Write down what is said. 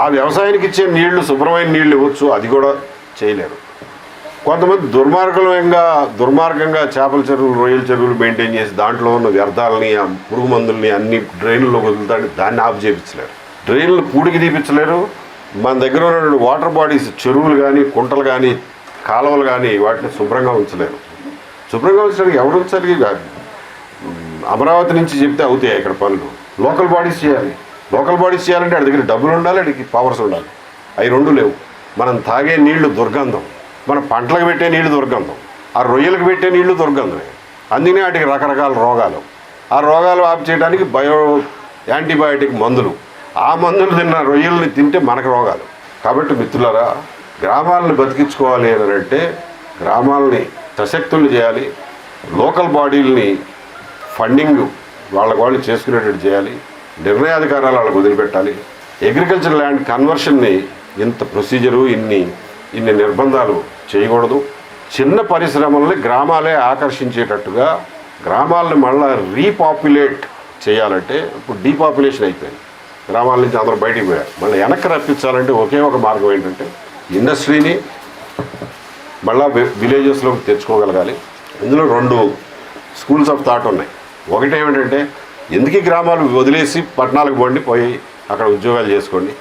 ఆ వ్యవసాయానికి ఇచ్చే నీళ్ళు శుభ్రమైన నీళ్ళు ఇవ్వచ్చు. అది కూడా చేయలేరు. కొంతమంది దుర్మార్గంగా దుర్మార్గంగా చేపల చెరువులు రొయ్యల చెరువులు మెయింటైన్ చేసి దాంట్లో ఉన్న వ్యర్థాలని పురుగు మందుల్ని అన్ని డ్రైన్లో వదులుతాడు. దాన్ని ఆఫ్ చేయించలేరు. డ్రైన్లు కూడికి తీపించలేరు మన దగ్గర ఉన్న వాటర్ బాడీస్ చెరువులు కానీ కుంటలు కానీ కాలువలు కానీ వాటిని శుభ్రంగా ఉంచలేరు. శుభ్రంగా ఉంచడానికి ఎవరు ఉంచాలి? అమరావతి నుంచి చెప్తే అవుతాయి ఇక్కడ పనులు? లోకల్ బాడీస్ చేయాలి. లోకల్ బాడీస్ చేయాలంటే వాడి దగ్గర డబ్బులు ఉండాలి వాడికి పవర్స్ ఉండాలి. అవి రెండు లేవు. మనం తాగే నీళ్ళు దుర్గంధం. మన పంటలకు పెట్టే నీళ్ళు దుర్గంధం. ఆ రొయ్యలకు పెట్టే నీళ్ళు దుర్గంధమే. అందుకనే వాటికి రకరకాల రోగాలు. ఆ రోగాలు ఆపు చేయడానికి బయో యాంటీబయాటిక్ మందులు. ఆ మందులు తిన్న రొయ్యల్ని తింటే మనకు రోగాలు. కాబట్టి మిత్రులారా గ్రామాలను బతికించుకోవాలి అని అంటే గ్రామాలని సశక్తులు చేయాలి. లోకల్ బాడీలని ఫండింగ్ వాళ్ళ వాళ్ళు చేసుకునేటట్టు చేయాలి. నిర్ణయాధికారాలు వాళ్ళకు వదిలిపెట్టాలి. అగ్రికల్చర్ ల్యాండ్ కన్వర్షన్ని ఇంత ప్రొసీజరు ఇన్ని ఇన్ని నిర్బంధాలు చేయకూడదు. చిన్న పరిశ్రమల్ని గ్రామాలే ఆకర్షించేటట్టుగా గ్రామాలను మళ్ళా రీపాపులేట్ చేయాలంటే ఇప్పుడు డీపాపులేషన్ అయిపోయింది. గ్రామాల నుంచి అందరూ బయటికి పోయారు. మళ్ళీ వెనక్కి రప్పించాలంటే ఒకే ఒక మార్గం ఏంటంటే ఇండస్ట్రీని మళ్ళా విలేజెస్లోకి తెచ్చుకోగలగాలి. ఇందులో రెండు స్కూల్స్ ఆఫ్ థాట్ ఉన్నాయి. ఒకటి ఏమిటంటే ఎందుకు గ్రామాలు వదిలేసి పట్టణాలకు పోండి పోయి అక్కడ ఉద్యోగాలు చేసుకోండి?